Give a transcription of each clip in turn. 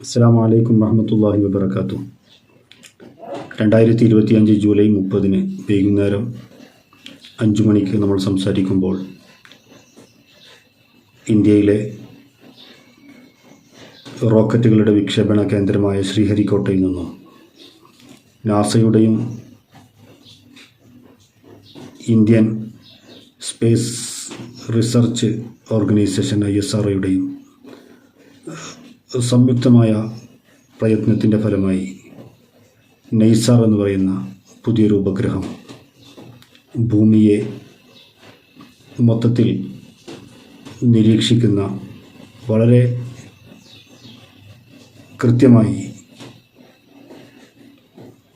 അസ്സാം വലൈക്കും വാഹമത്തല്ലാഹി വബർക്കാത്തു രണ്ടായിരത്തി ഇരുപത്തി അഞ്ച് ജൂലൈ മുപ്പതിന് വൈകുന്നേരം അഞ്ചു മണിക്ക് നമ്മൾ സംസാരിക്കുമ്പോൾ ഇന്ത്യയിലെ റോക്കറ്റുകളുടെ വിക്ഷേപണ കേന്ദ്രമായ ശ്രീഹരിക്കോട്ടയിൽ നിന്നും നാസയുടെയും Indian space research organisation I S ആർഒയുടെയും സംയുക്തമായ പ്രയത്നത്തിന്റെ ഫലമായി നെയ്സാർ എന്ന് പറയുന്ന പുതിയൊരു ഉപഗ്രഹം ഭൂമിയെ മൊത്തത്തിൽ നിരീക്ഷിക്കുന്ന വളരെ കൃത്യമായി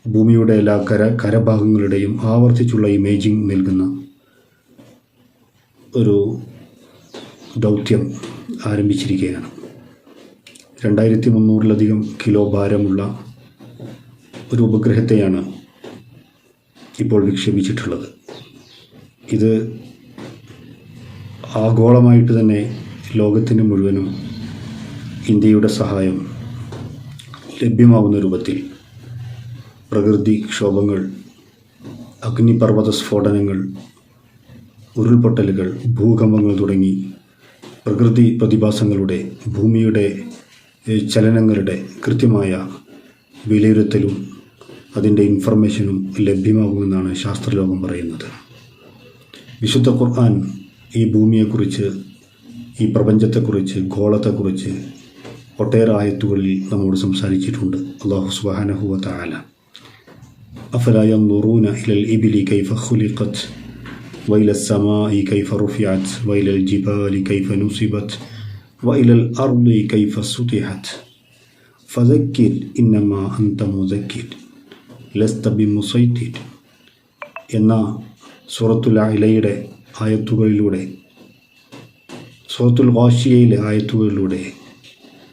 ഭൂമിയുടെ എല്ലാ കര കരഭാഗങ്ങളുടെയും ആവർത്തിച്ചുള്ള ഇമേജിംഗ് നൽകുന്ന ഒരു ദൗത്യം ആരംഭിച്ചിരിക്കുകയാണ്. രണ്ടായിരത്തി മുന്നൂറിലധികം കിലോ ഭാരമുള്ള ഒരു ഉപഗ്രഹത്തെയാണ് ഇപ്പോൾ വിക്ഷേപിച്ചിട്ടുള്ളത്. ഇത് ആഗോളമായിട്ട് തന്നെ ലോകത്തിന് മുഴുവനും ഇന്ത്യയുടെ സഹായം ലഭ്യമാവുന്ന രൂപത്തിൽ പ്രകൃതിക്ഷോഭങ്ങൾ അഗ്നിപർവത സ്ഫോടനങ്ങൾ ഉരുൾപൊട്ടലുകൾ ഭൂകമ്പങ്ങൾ തുടങ്ങി പ്രകൃതി പ്രതിഭാസങ്ങളുടെ ഭൂമിയുടെ ചലനങ്ങളുടെ കൃത്യമായ വിലയിരുത്തലും അതിന്റെ ഇൻഫർമേഷനും ലഭ്യമാകുമെന്നാണ് ശാസ്ത്രലോകം പറയുന്നത്. വിശുദ്ധ ഖുർആൻ ഈ ഭൂമിയെക്കുറിച്ച് ഈ പ്രപഞ്ചത്തെക്കുറിച്ച് ഗോളത്തെക്കുറിച്ച് ഒട്ടേറെ ആയത്തുകളിൽ നമ്മോട് സംസാരിച്ചിട്ടുണ്ട്. അള്ളാഹു സുബാനഹുവ താല അഫലായ നുറൂന ഇലൽ ഇബിലി കൈഫ ഖുലിഖത്ത് വൈല സമാ ഇ കൈഫ റുഫിയാത്ത് വൈലൽ ജിബാലി കൈഫ നുസിബത്ത് വൈലൽ അർദി കൈഫ സുതിഹത്ത് ഫസക്കീർ ഇന്നമ അന്ത മുസക്കീർ ലസ്തബി മുസൈത്തീർ എന്ന സൂറത്തുൽ ഇലയുടെ ആയത്തുകളിലൂടെ സൂറത്തുൽ വാഷിയയിലെ ആയത്തുകളിലൂടെ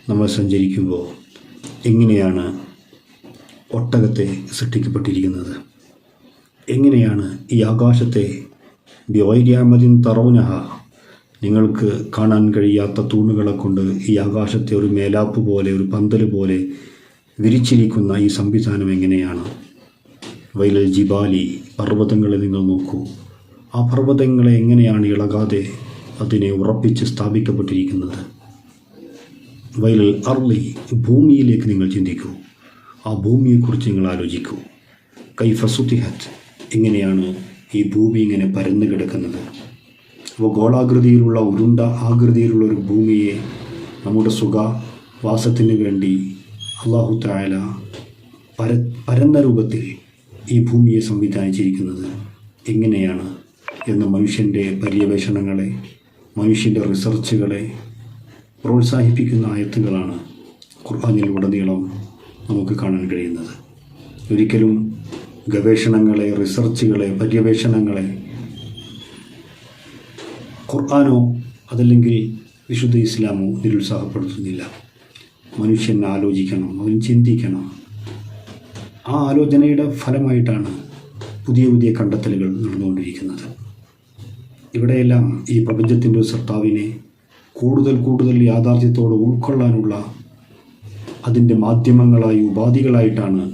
നമ്മൾ സഞ്ചരിക്കുമ്പോൾ എങ്ങനെയാണ് ഒട്ടകത്തെ സൃഷ്ടിക്കപ്പെട്ടിരിക്കുന്നത്? എങ്ങനെയാണ് ഈ ആകാശത്തെ ബിവൈര്യാമതിൻ തറവുനഹ നിങ്ങൾക്ക് കാണാൻ കഴിയാത്ത തൂണുകളെ കൊണ്ട് ഈ ആകാശത്തെ ഒരു മേലാപ്പ് പോലെ ഒരു പന്തൽ പോലെ വിരിച്ചിരിക്കുന്ന ഈ സംവിധാനം എങ്ങനെയാണ്? വൈലൽ ജിബാലി പർവതങ്ങളെ നിങ്ങൾ നോക്കൂ. ആ പർവതങ്ങളെ എങ്ങനെയാണ് ഇളകാതെ അതിനെ ഉറപ്പിച്ച് സ്ഥാപിക്കപ്പെട്ടിരിക്കുന്നത്? വൈലൽ അർലി ഭൂമിയിലേക്ക് നിങ്ങൾ ചിന്തിക്കൂ. ആ ഭൂമിയെക്കുറിച്ച് നിങ്ങൾ ആലോചിക്കൂ. കൈഫ സുത്തിഹത്ത് എങ്ങനെയാണ് ഈ ഭൂമി ഇങ്ങനെ പരന്നു കിടക്കുന്നത് ഗോളാകൃതിയിലുള്ള ഉരുണ്ട ആകൃതിയിലുള്ള ഒരു ഭൂമിയെ നമ്മുടെ സുഖവാസത്തിന് വേണ്ടി അള്ളാഹു തായാല പര പരന്ന രൂപത്തിൽ ഈ ഭൂമിയെ സംവിധാനിച്ചിരിക്കുന്നത് എങ്ങനെയാണ് എന്ന് മനുഷ്യന്റെ പര്യവേഷണങ്ങളെ മനുഷ്യന്റെ റിസർച്ചുകളെ പ്രോത്സാഹിപ്പിക്കുന്ന ആയത്തുകളാണ് ഖുർആാനിലുടനീളം നമുക്ക് കാണാൻ കഴിയുന്നത്. ഒരിക്കലും ഗവേഷണങ്ങളെ റിസർച്ചുകളെ പര്യവേഷണങ്ങളെ ഖുർആാനോ അതല്ലെങ്കിൽ വിശുദ്ധ ഇസ്ലാമോ നിരുത്സാഹപ്പെടുത്തുന്നില്ല മനുഷ്യൻ ആലോചിക്കണം അവൻ ചിന്തിക്കണം. ആ ആലോചനയുടെ ഫലമായിട്ടാണ് പുതിയ പുതിയ കണ്ടെത്തലുകൾ നടന്നുകൊണ്ടിരിക്കുന്നത്. ഇവിടെയെല്ലാം ഈ പ്രപഞ്ചത്തിന്റെ സർത്താവിനെ കൂടുതൽ കൂടുതൽ യാഥാർത്ഥ്യത്തോടെ ഉൾക്കൊള്ളാനുള്ള അതിന്റെ മാധ്യമങ്ങളായി ഉപാധികളായിട്ടാണ്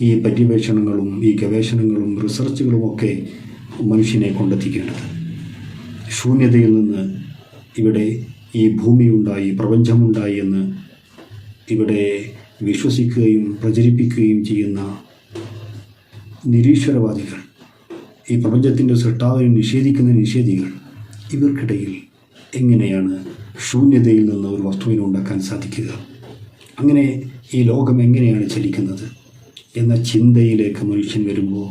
ഈ പര്യവേഷണങ്ങളും ഈ ഗവേഷണങ്ങളും റിസർച്ചുകളുമൊക്കെ മനുഷ്യനെ കൊണ്ടെത്തിക്കേണ്ടത്. ശൂന്യതയിൽ നിന്ന് ഇവിടെ ഈ ഭൂമിയുണ്ടായി പ്രപഞ്ചമുണ്ടായി എന്ന് ഇവിടെ വിശ്വസിക്കുകയും പ്രചരിപ്പിക്കുകയും ചെയ്യുന്ന നിരീശ്വരവാദികൾ ഈ പ്രപഞ്ചത്തിന്റെ സൃഷ്ടാവിനെ നിഷേധിക്കുന്ന നിഷേധികൾ ഇവർക്കിടയിൽ എങ്ങനെയാണ് ശൂന്യതയിൽ നിന്ന് ഒരു വസ്തുവിനെ ഉണ്ടാക്കാൻ സാധിക്കുക? അങ്ങനെ ഈ ലോകം എങ്ങനെയാണ് ചലിക്കുന്നത്? എന്ന ചിന്തയിലേക്ക് മനുഷ്യൻ വരുമ്പോൾ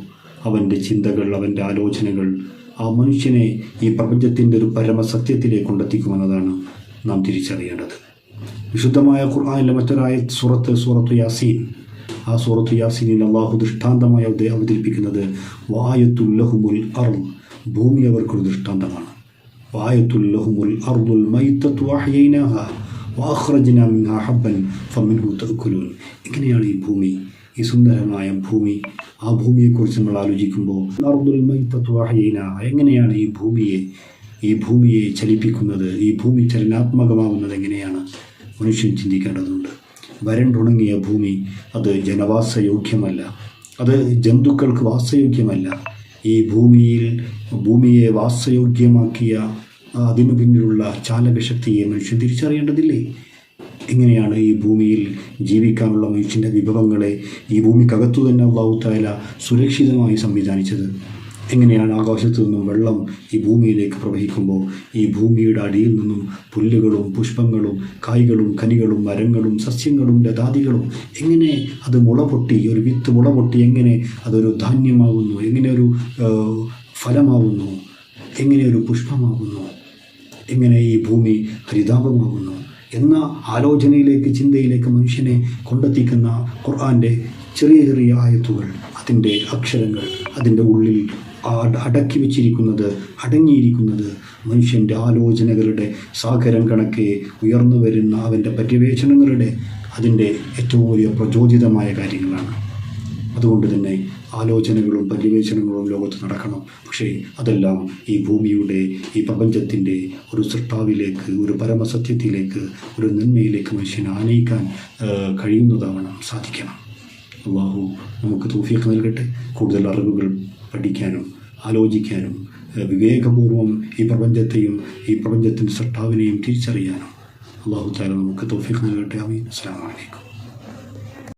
അവന്റെ ചിന്തകൾ അവന്റെ ആലോചനകൾ ആ മനുഷ്യനെ ഈ പ്രപഞ്ചത്തിന്റെ ഒരു പരമസത്യത്തിലേക്ക് കൊണ്ടെത്തിക്കുമെന്നതാണ് നാം തിരിച്ചറിയേണ്ടത്. വിശുദ്ധമായ ഖുർആാനിലെ മറ്റൊരായ സൂറത്ത് സൂറത്ത് യാസീൻ ആ സൂറത്ത് യാസീനിൽ അള്ളാഹു ദൃഷ്ടാന്തമായി അവതരിപ്പിക്കുന്നത് വായത്തുല്ലഹുമുൽ അർ ഭൂമി അവർക്കൊരു ദൃഷ്ടാന്തമാണ്. വായത്തുല്ലഹുമുൽ അർദുൽ അറുൽ വാഖ്റജ്നാ മിൻഹാ ഹബ്ബൻ ഫമിൻഹു ഇങ്ങനെയാണ് ഈ ഭൂമി ഈ സുന്ദരമായ ഭൂമി. ആ ഭൂമിയെക്കുറിച്ച് നമ്മൾ ആലോചിക്കുമ്പോൾ എങ്ങനെയാണ് ഈ ഭൂമിയെ ഈ ഭൂമിയെ ചലിപ്പിക്കുന്നത്? ഈ ഭൂമി ചലനാത്മകമാവുന്നത് എങ്ങനെയാണ്? മനുഷ്യൻ ചിന്തിക്കേണ്ടതുണ്ട്. വരണ്ടുണങ്ങിയ ഭൂമി അത് ജനവാസയോഗ്യമല്ല. അത് ജന്തുക്കൾക്ക് വാസയോഗ്യമല്ല. ഈ ഭൂമിയിൽ ഭൂമിയെ വാസയോഗ്യമാക്കിയ അതിനു പിന്നിലുള്ള ചാലകശക്തിയെ മനുഷ്യൻ തിരിച്ചറിയേണ്ടതില്ലേ? എങ്ങനെയാണ് ഈ ഭൂമിയിൽ ജീവിക്കാനുള്ള മനുഷ്യന്റെ വിഭവങ്ങളെ ഈ ഭൂമിക്കകത്തു തന്നെ അള്ളാഹു സുരക്ഷിതമായി സംവിധാനിച്ചത്? എങ്ങനെയാണ് ആകാശത്തു നിന്നും വെള്ളം ഈ ഭൂമിയിലേക്ക് പ്രവഹിക്കുമ്പോൾ ഈ ഭൂമിയുടെ അടിയിൽ നിന്നും പുല്ലുകളും പുഷ്പങ്ങളും കായ്കളും കനികളും മരങ്ങളും സസ്യങ്ങളും ലതാദികളും എങ്ങനെ അത് മുളപൊട്ടി ഒരു വിത്ത് മുളപൊട്ടി എങ്ങനെ അതൊരു ധാന്യമാകുന്നു എങ്ങനെ ഒരു ഫലമാകുന്നു എങ്ങനെ ഒരു പുഷ്പമാകുന്നു എങ്ങനെ ഈ ഭൂമി ഹരിതാപമാകുന്നു എന്ന ആലോചനയിലേക്ക് ചിന്തയിലേക്ക് മനുഷ്യനെ കൊണ്ടെത്തിക്കുന്ന ഖുർആന്റെ ചെറിയ ചെറിയ ആയത്തുകൾ അതിന്റെ അക്ഷരങ്ങൾ അതിന്റെ ഉള്ളിൽ അടക്കി വച്ചിരിക്കുന്നത് അടങ്ങിയിരിക്കുന്നത് മനുഷ്യന്റെ ആലോചനകളുടെ സാഗരം കണക്കെ ഉയർന്നു വരുന്ന അവന്റെ പര്യവേക്ഷണങ്ങളുടെ അതിന്റെ ഏറ്റവും വലിയ പ്രചോദിതമായ കാര്യങ്ങളാണ്. അതുകൊണ്ട് തന്നെ ആലോചനകളും പര്യവേഷണങ്ങളും ലോകത്ത് നടക്കണം. പക്ഷേ അതെല്ലാം ഈ ഭൂമിയുടെ ഈ പ്രപഞ്ചത്തിന്റെ ഒരു സൃഷ്ടാവിലേക്ക് ഒരു പരമസത്യത്തിലേക്ക് ഒരു നന്മയിലേക്ക് മനുഷ്യനെ ആനയിക്കാൻ കഴിയുന്നതാവണം സാധിക്കണം. അള്ളാഹു നമുക്ക് തൗഫീഖ് നൽകട്ടെ. കൂടുതൽ അറിവുകൾ പഠിക്കാനും ആലോചിക്കാനും വിവേകപൂർവം ഈ പ്രപഞ്ചത്തെയും ഈ പ്രപഞ്ചത്തിന്റെ സൃഷ്ടാവിനെയും തിരിച്ചറിയാനും അള്ളാഹു താല നമുക്ക് തൗഫീഖ് നൽകട്ടെ. അമീൻ അസ്സാം വലൈക്കും